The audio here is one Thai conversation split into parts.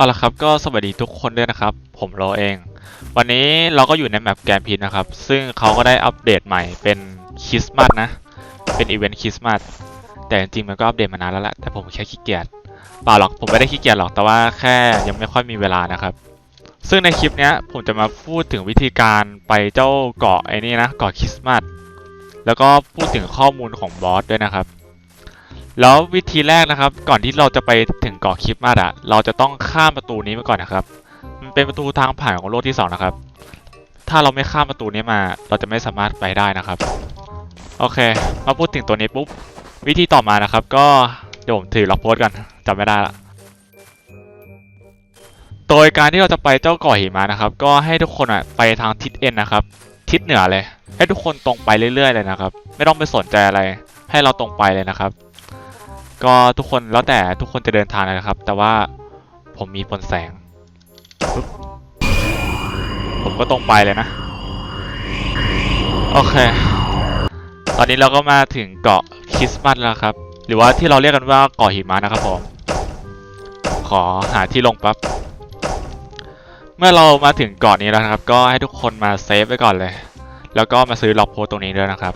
เอาละครับก็สวัสดีทุกคนด้วยนะครับ ผมโรเอง วันนี้เราก็อยู่ในแมปแกมพีนะครับ ซึ่งเขาก็ได้อัปเดตใหม่เป็นคริสต์มาสนะ เป็นอีเวนต์คริสต์มาสแต่จริงๆมันก็อัปเดตมานานแล้วแหละแต่ผมแค่ขี้เกียจเปล่าหรอกผมไม่ได้ขี้เกียจหรอกแต่ว่าแค่ยังไม่ค่อยมีเวลานะครับ ซึ่งในคลิปนี้ผมจะมาพูดถึงวิธีการไปเจ้าเกาะไอ้นี่นะเกาะคริสต์มาสแล้วก็พูดถึงข้อมูลของบอสด้วยนะครับ แล้ววิธีแรกนะครับ ก่อนที่เราจะไปถึงเกาะคริสต์มาสอะเราจะต้องข้ามประตูนี้มาก่อนนะครับ มันเป็นประตูทางผ่านของโลกที่สองนะครับ ถ้าเราไม่ข้ามประตูนี้มา เราจะไม่สามารถไปได้นะครับ โอเค มาพูดถึงตัวนี้ปุ๊บ วิธีต่อมานะครับ ก็เดี๋ยวผมถือล็อกโพสกันจำไม่ได้ละโดยการที่เราจะไปเจ้าเกาะหิมะนะครับ ก็ให้ทุกคนอะไปทางทิศเอ็นนะครับ ทิศเหนือเลย ให้ทุกคนตรงไปเรื่อยๆเลยนะครับ ไม่ต้องไปสนใจอะไร ให้เราตรงไปเลยนะครับ ก็ทุกคนแล้วแต่ทุกคนจะเดินทางนะครับ แต่ว่าผมมีผลแสง ผมก็ตรงไปเลยนะ โอเค ตอนนี้เราก็มาถึงเกาะคริสต์มาสแล้วครับ หรือว่าที่เราเรียกกันว่าเกาะหิมะนะครับผม ขอหาที่ลงแป๊บ เมื่อเรามาถึงเกาะนี้แล้วนะครับ ก็ให้ทุกคนมาเซฟไว้ก่อนเลย แล้วก็มาซื้อล็อกโพตรงนี้ด้วยนะครับ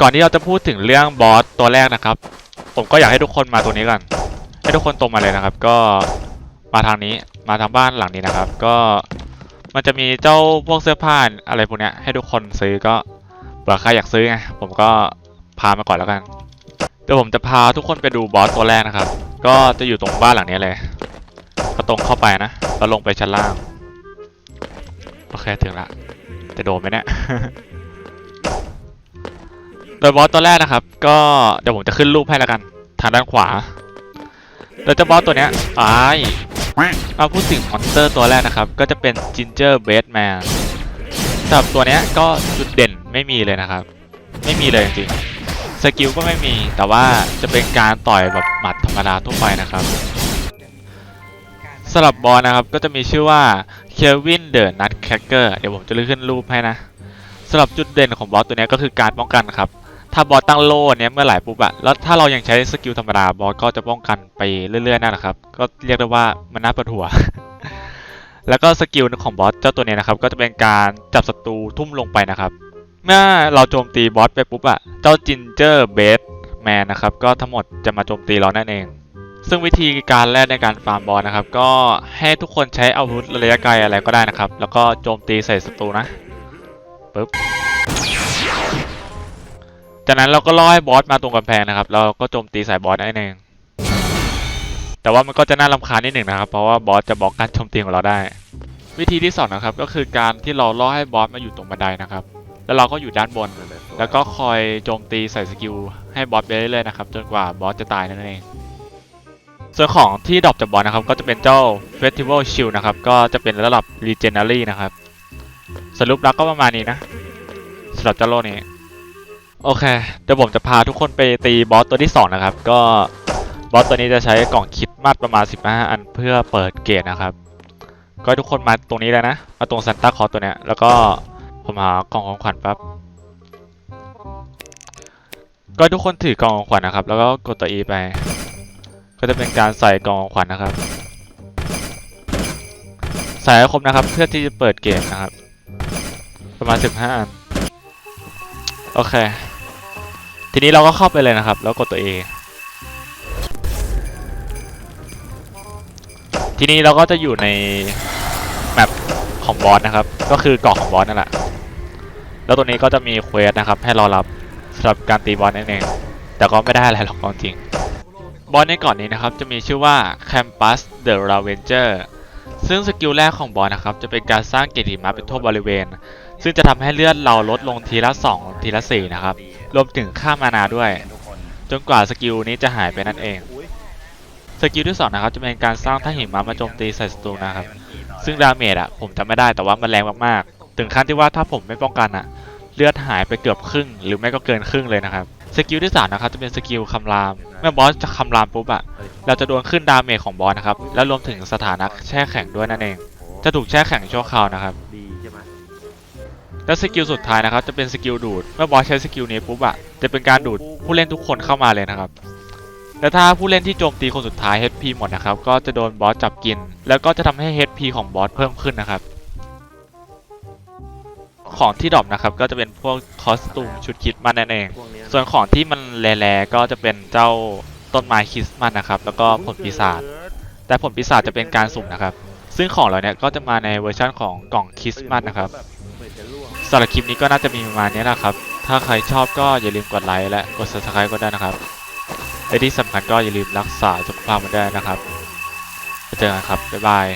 ก่อนที่เราจะพูดถึงเรื่องบอสตัวแรกนะครับ ผมก็อยากให้ทุกคนมาตรงนี้ก่อนให้ทุกคนตรงมาเลยนะครับ ก็มาทางนี้มาทางบ้านหลังนี้นะครับ ก็มันจะมีเจ้าพวกเสื้อผ้าอะไรพวกเนี้ยให้ทุกคนซื้อก็เผื่อใครอยากซื้อไงผมก็พามาก่อนแล้วกันเดี๋ยวผมจะพาทุกคนไปดูบอสตัวแรกนะครับ ก็จะอยู่ตรงบ้านหลังนี้เลยก็ตรงเข้าไปนะแล้วลงไปชั้นล่างโอเคถึงละจะโดนไหมเนี่ย โดยบอสตัวแรกนะครับ ก็เดี๋ยวผมจะขึ้นรูปให้แล้วกัน ทางด้านขวาโดยเจ้าบอสตัวเนี้ยอ้ายมาพูดถึงมอนสเตอร์ตัวแรกนะครับ ก็จะเป็น Ginger b a d Man สำหรับตัวเนี้ยก็จุดเด่นไม่มีเลยนะครับ ไม่มีเลยจริงๆสกิลก็ไม่มีแต่ว่าจะเป็นการต่อยแบบหมัดธรรมดาทั่วไปนะครับสำหรับบอสนะครับก็จะมีชื่อว่า Kelvin the Nutcracker เดี๋ยวผมจะลื้อขึ้นรูปให้นะสำหรับจุดเด่นของบอสตัวนี้ก็คือการป้องกันครับ ถ้าบอสตั้งโล่เนี้ยเมื่อไหร่ปุ๊บอะแล้วถ้าเรายังใช้สกิลธรรมดาบอสก็จะป้องกันไปเรื่อยๆนั่นแหละครับ ก็เรียกได้ว่ามันน่าปวดหัว แล้วก็สกิลของบอสเจ้าตัวเนี้ยนะครับ ก็จะเป็นการจับศัตรูทุ่มลงไปนะครับ เมื่อเราโจมตีบอสไปปุ๊บอะเจ้าจินเจอร์เบสแมนนะครับก็ทั้งหมดจะมาโจมตีเรานั่นเอง ซึ่งวิธีการแรกในการฟาร์มบอสนะครับ ก็ให้ทุกคนใช้อาวุธระยะไกลอะไรก็ได้นะครับ แล้วก็โจมตีใส่ศัตรูนะปึ๊บ จากนั้นเราก็ล่อให้บอสมาตรงกำแพงนะครับ เราก็โจมตีใส่บอสนั่นเองแต่ว่ามันก็จะน่ารำคาญนิดหนึ่งนะครับ เพราะว่าบอสจะบล็อกการโจมตีของเราได้ วิธีที่สองนะครับ ก็คือการที่เราล่อให้บอสมาอยู่ตรงบันไดนะครับ แล้วเราก็อยู่ด้านบน แล้วก็คอยโจมตีใส่สกิลให้บอสไปเรื่อยๆนะครับ จนกว่าบอสจะตายนั่นเอง ส่วนของที่ดรอปจากบอสนะครับ ก็จะเป็นเจ้า Festival Shield นะครับ ก็จะเป็นระดับ Legendary นะครับ สรุปแล้วก็ประมาณนี้นะสำหรับเจ้าโลนี้ โอเค เดี๋ยวผมจะพาทุกคนไปตีบอสตัวที่ 2 นะครับ ก็บอสตัวนี้จะใช้กล่องคิดมัดประมาณ 15 อันเพื่อเปิดเกตนะครับ ก็ให้ทุกคนมาตรงนี้เลยนะ มาตรงซันต้าคอตัวเนี้ย แล้วก็ผมหากล่องของขวัญแป๊บ ก็ทุกคนถือกล่องของขวัญนะครับ แล้วก็กดตัว E ไป ก็จะเป็นการใส่กล่องของขวัญนะครับ ใส่ให้ครบนะครับ เพื่อที่จะเปิดเกมนะครับ ประมาณ 15 อัน โอเค ทีนี้เราก็เข้าไปเลยนะครับ แล้วกดตัว A ทีนี้เราก็จะอยู่ในแมปของบอสนะครับ ก็คือเกาะของบอสนั่นแหละ แล้วตัวนี้ก็จะมีเควสนะครับ ให้เรารับสำหรับการตีบอสนั่นเอง แต่ก็ไม่ได้อะไรหรอกจริง บอสในเกาะนนี้นะครับ จะมีชื่อว่า Campus the Ravenger ซึ่งสกิลแรกของบอสนะครับ จะเป็นการสร้างเกตหิมะเป็นทั่วบริเวณ ซึ่งจะทำให้เลือดเราลดลงทีละ 2 ทีละ 4 นะครับ รวมถึงค่ามานาด้วย จนกว่าสกิลนี้จะหายไปนั่นเอง สกิลที่2นะครับจะเป็นการสร้างท่าหิมะมาโจมตีใส่ศัตรูนะครับ ซึ่งดาเมจอะผมจำไม่ได้แต่ว่ามันแรงมากๆ ถึงขั้นที่ว่าถ้าผมไม่ป้องกันอะเลือดหายไปเกือบครึ่ง หรือไม่ก็เกินครึ่งเลยนะครับสกิลที่3นะครับจะเป็นสกิลคำราม เมื่อบอสจะคำรามปุ๊บอะเราจะโดนขึ้นดาเมจของบอสนะครับ และรวมถึงสถานะแช่แข็งด้วยนั่นเอง จะถูกแช่แข็งชั่วคราวนะครับ แล้วสกิลสุดท้ายนะครับจะเป็นสกิลดูด เมื่อบอสใช้สกิลนี้ปุ๊บอะจะเป็นการดูดผู้เล่นทุกคนเข้ามาเลยนะครับและถ้าผู้เล่นที่โจมตีคนสุดท้าย HP หมดนะครับก็จะโดนบอสจับกิน แล้วก็จะทำให้ HP ของบอสเพิ่มขึ้นนะครับ ของที่ดรอปนะครับก็จะเป็นพวกคอสตูมชุดคริดมันนั่นเองพวกเนี้ยส่วนของที่มันแรๆก็จะเป็นเจ้าต้นไม้คริสต์มาสนะครับแล้วก็ผลปีศาจแต่ผลปีศาจจะเป็นการสุ่มนะครับ ซึ่งของเราเนี่ยก็จะมาในเวอร์ชันของกล่องคริสต์มาสนะครับ สำหรับคลิปนี้ก็น่าจะมีประมาณนี้นะครับ ถ้าใครชอบก็อย่าลืมกดไลค์และกด subscribe ก็ได้นะครับ และที่สำคัญก็อย่าลืมรักษาสุขภาพมันได้นะครับไปเจอกันครับ บ๊ายบาย